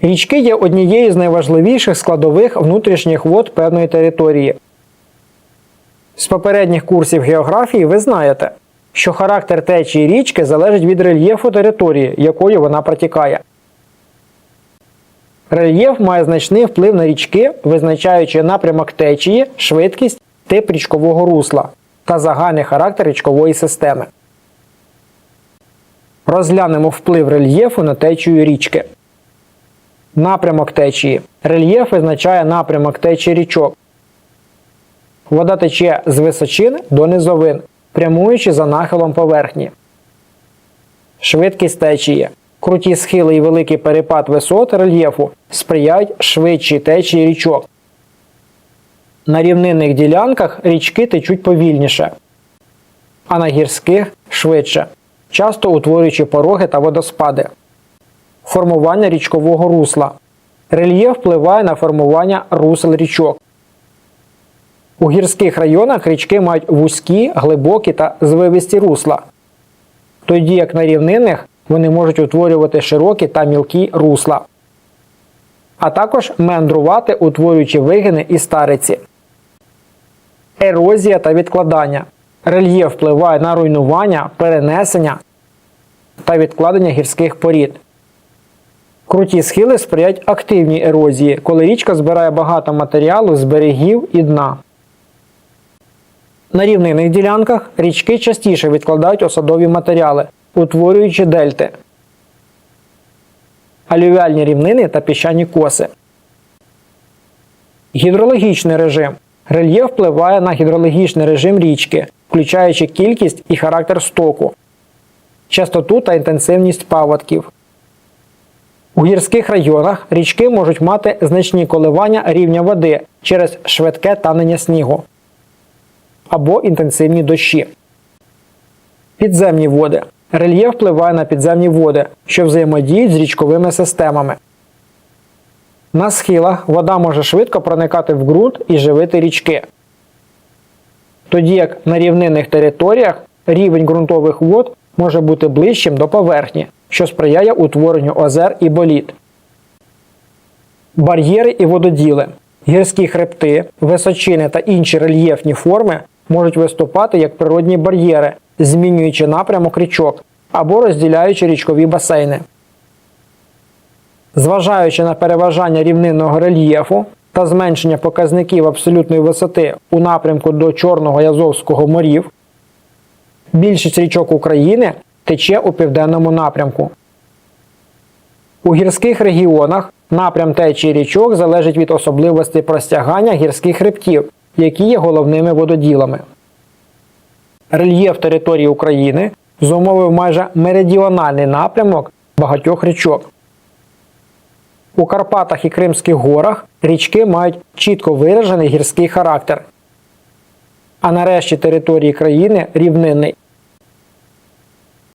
Річки є однією з найважливіших складових внутрішніх вод певної території. З попередніх курсів географії ви знаєте, що характер течії річки залежить від рельєфу території, якою вона протікає. Рельєф має значний вплив на річки, визначаючи напрямок течії, швидкість, тип річкового русла та загальний характер річкової системи. Розглянемо вплив рельєфу на течію річки. Напрямок течії. Рельєф визначає напрямок течії річок. Вода тече з височин до низовин, прямуючи за нахилом поверхні. Швидкість течії. Круті схили і великий перепад висот рельєфу сприяють швидшій течії річок. На рівнинних ділянках річки течуть повільніше, а на гірських швидше, часто утворюючи пороги та водоспади. Формування річкового русла. Рельєф впливає на формування русел річок. У гірських районах річки мають вузькі, глибокі та звивисті русла, тоді як на рівнинних вони можуть утворювати широкі та мілкі русла, а також меандрувати, утворюючи вигини і стариці. Ерозія та відкладання. Рельєф впливає на руйнування, перенесення та відкладення гірських порід. Круті схили сприяють активній ерозії, коли річка збирає багато матеріалу з берегів і дна. На рівнинних ділянках річки частіше відкладають осадові матеріали, утворюючи дельти, алювіальні рівнини та піщані коси. Гідрологічний режим. Рельєф впливає на гідрологічний режим річки, включаючи кількість і характер стоку, частоту та інтенсивність паводків. У гірських районах річки можуть мати значні коливання рівня води через швидке танення снігу або інтенсивні дощі. Підземні води. Рельєф впливає на підземні води, що взаємодіють з річковими системами. На схилах вода може швидко проникати в ґрунт і живити річки. Тоді як на рівнинних територіях рівень ґрунтових вод може бути ближчим до поверхні, що сприяє утворенню озер і боліт. Бар'єри і вододіли. Гірські хребти, височини та інші рельєфні форми можуть виступати як природні бар'єри, змінюючи напрямок річок або розділяючи річкові басейни. Зважаючи на переважання рівнинного рельєфу та зменшення показників абсолютної висоти у напрямку до Чорного і Азовського морів, більшість річок України тече у південному напрямку. У гірських регіонах напрям течії річок залежить від особливостей простягання гірських хребтів, які є головними вододілами. Рельєф території України зумовив майже меридіональний напрямок багатьох річок. У Карпатах і Кримських горах річки мають чітко виражений гірський характер. А нарешті території країни рівнинний.